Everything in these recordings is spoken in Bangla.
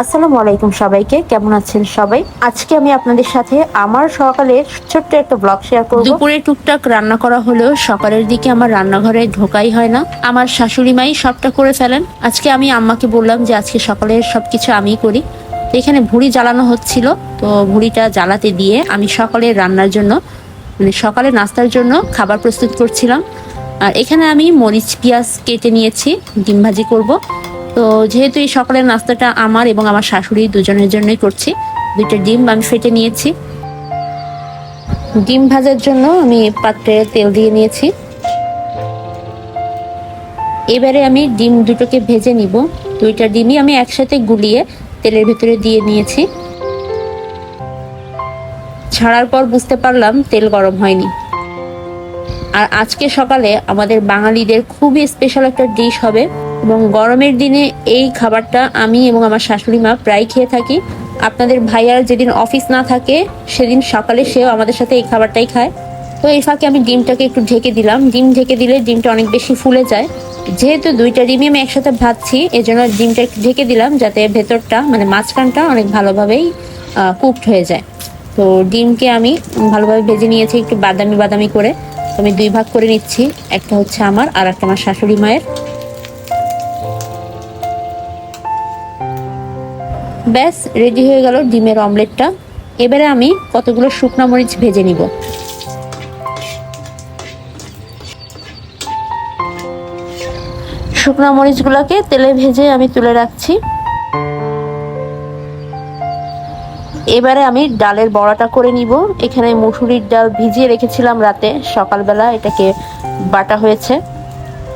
আসসালামু আলাইকুম সবাইকে, কেমন আছেন সবাই? আজকে আমি আপনাদের সাথে আমার সকালের ছোট্ট একটা ব্লগ শেয়ার করব। দুপুরে টুকটাক রান্না করা হলেও সকালের দিকে আমার রান্নাঘরে ঢোকাই হয় না। আমার শাশুড়ি মাই সবটা করে ফেলেন। আজকে আমি আম্মাকে বললাম যে আজকে সকালের সবকিছু আমিই করি। তো এখানে ভুড়ি জ্বালানো হচ্ছিল, তো ভুড়িটা জ্বালাতে দিয়ে আমি সকালে রান্নার জন্য মানে সকালে নাস্তার জন্য খাবার প্রস্তুত করছিলাম। আর এখানে আমি মরিচ, পেঁয়াজ কেটে নিয়েছি, ডিম ভাজি করব। তো যেহেতু এই সকালের নাস্তাটা আমার এবং আমার শাশুড়ি দুজনের জন্যই করছি, দুইটা ডিম আমি ফেটে নিয়েছি। ডিম ভাজার জন্য আমি পাত্রে তেল দিয়ে নিয়েছি। এবারে আমি ডিম দুটোকে ভেজে নিব। দুইটা ডিমই আমি একসাথে গুলিয়ে তেলের ভিতরে দিয়ে নিয়েছি। ছাড়ার পর বুঝতে পারলাম তেল গরম হয়নি। আর আজকে সকালে আমাদের বাঙালিদের খুবই স্পেশাল একটা ডিশ হবে এবং গরমের দিনে এই খাবারটা আমি এবং আমার শাশুড়ি মা প্রায় খেয়ে থাকি। আপনাদের ভাইয়ার যেদিন অফিস না থাকে, সেদিন সকালে সেও আমাদের সাথে এই খাবারটাই খায়। তো এই ফাঁকে আমি ডিমটাকে একটু ঢেকে দিলাম। ডিম ঢেকে দিলে ডিমটা অনেক বেশি ফুলে যায়। যেহেতু দুইটা ডিমই আমি একসাথে ভাজছি, এজন্য ডিমটা ঢেকে দিলাম যাতে ভেতরটা মানে মাঝখানটা অনেক ভালোভাবেই কুকড হয়ে যায়। তো ডিমকে আমি ভালোভাবে ভেজে নিয়েছি একটু বাদামি বাদামি করে আমি দুই ভাগ করে নিচ্ছি। একটা হচ্ছে আমার আর একটা আমার শাশুড়ি মায়ের। ব্যাস, রেডি হয়ে গেল ডিমের অমলেটটা। এবারে আমি কতগুলো শুকনা মরিচ ভেজে নিব। শুকনো মরিচগুলোকে তেলে ভেজে আমি তুলে রাখছি। এবারে আমি ডালের বড়াটা করে নিব। এখানে মুসুরির ডাল ভিজিয়ে রেখেছিলাম রাতে। সকালবেলা এটাকে বাটা হয়েছে।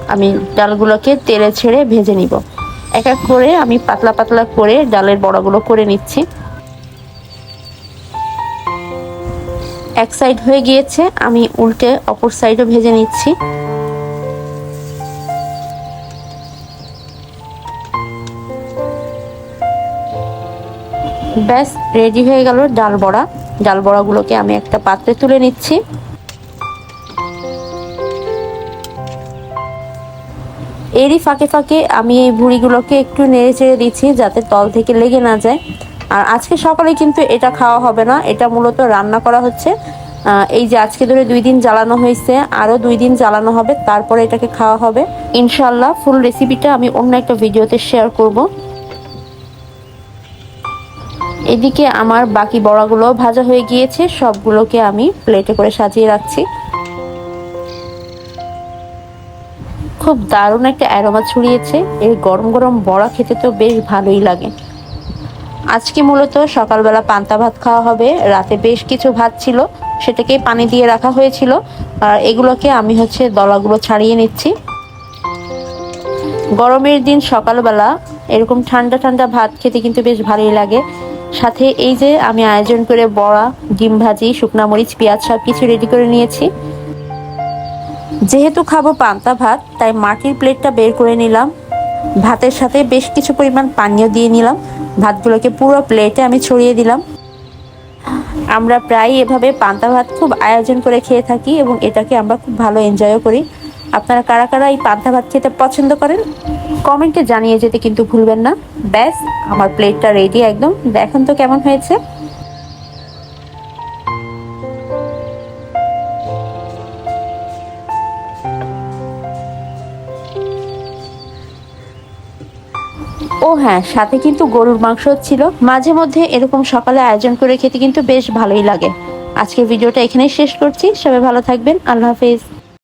আমি ডালগুলোকে তেলে ছেড়ে ভেজে নিব। এক এক করে আমি পাতলা পাতলা করে ডালের বড়াগুলো করে নিচ্ছি। এক সাইড হয়ে গিয়েছে, আমি উল্টে অপর সাইডও ভেজে নিচ্ছি। ব্যাস রেডি হয়ে গেল ডাল বড়া। ডাল বড়াগুলোকে আমি একটা পাত্রে তুলে নিচ্ছি। এরই ফাঁকে ফাঁকে আমি এই ভুড়িগুলোকে একটু নেড়ে চেড়ে দিচ্ছি যাতে তল থেকে লেগে না যায়। আর আজকে সকালে কিন্তু এটা খাওয়া হবে না, এটা মূলত রান্না করা হচ্ছে। এই যে আজকে ধরে দুই দিন জ্বালানো হয়েছে, আরও দুই দিন জ্বালানো হবে, তারপরে এটাকে খাওয়া হবে। ইনশাল্লাহ ফুল রেসিপিটা আমি অন্য একটা ভিডিওতে শেয়ার করব। এদিকে আমার বাকি বড়াগুলো ভাজা হয়ে গিয়েছে, সবগুলোকে আমি প্লেটে করে সাজিয়ে রাখছি। খুব দারুণ একটা অ্যারোমা ছড়িয়েছে। এই গরম গরম বড়া খেতে তো বেশ ভালোই লাগে। আজকে মূলত সকালবেলা পান্তা ভাত খাওয়া হবে। রাতে বেশ কিছু ভাত ছিল, সেটাকে পানি দিয়ে রাখা হয়েছিল। আর এগুলোকে আমি হচ্ছে দলাগুলো ছাড়িয়ে নিচ্ছি। গরমের দিন সকালবেলা এরকম ঠান্ডা ঠান্ডা ভাত খেতে কিন্তু বেশ ভালোই লাগে। সাথে এই যে আমি আয়োজন করে বড়া, ডিম ভাজি, শুকনা মরিচ, পেঁয়াজ সব কিছু রেডি করে নিয়েছি। যেহেতু খাব পান্তা ভাত, তাই মাটির প্লেটটা বের করে নিলাম। ভাতের সাথে বেশ কিছু পরিমাণ পানীয় দিয়ে নিলাম। ভাতগুলোকে পুরো প্লেটে আমি ছড়িয়ে দিলাম। আমরা প্রায় এভাবে পান্তা ভাত খুব আয়োজন করে খেয়ে থাকি এবং এটাকে আমরা খুব ভালো এনজয়ও করি। আপনারা কারা কারা এই পান্তা ভাত খেতে পছন্দ করেন, কমেন্টে জানিয়ে যেতে কিন্তু ভুলবেন না। ব্যাস, আমার প্লেটটা রেডি একদম। দেখেন তো কেমন হয়েছে। ও হ্যাঁ সাথে কিন্তু গরুর মাংস ছিল। মাঝে মধ্যে এরকম সকালে আয়োজন করে খেতে কিন্তু বেশ ভালোই লাগে। আজকের ভিডিওটা এখানেই শেষ করছি। সবাই ভালো থাকবেন। আল্লাহ হাফেজ।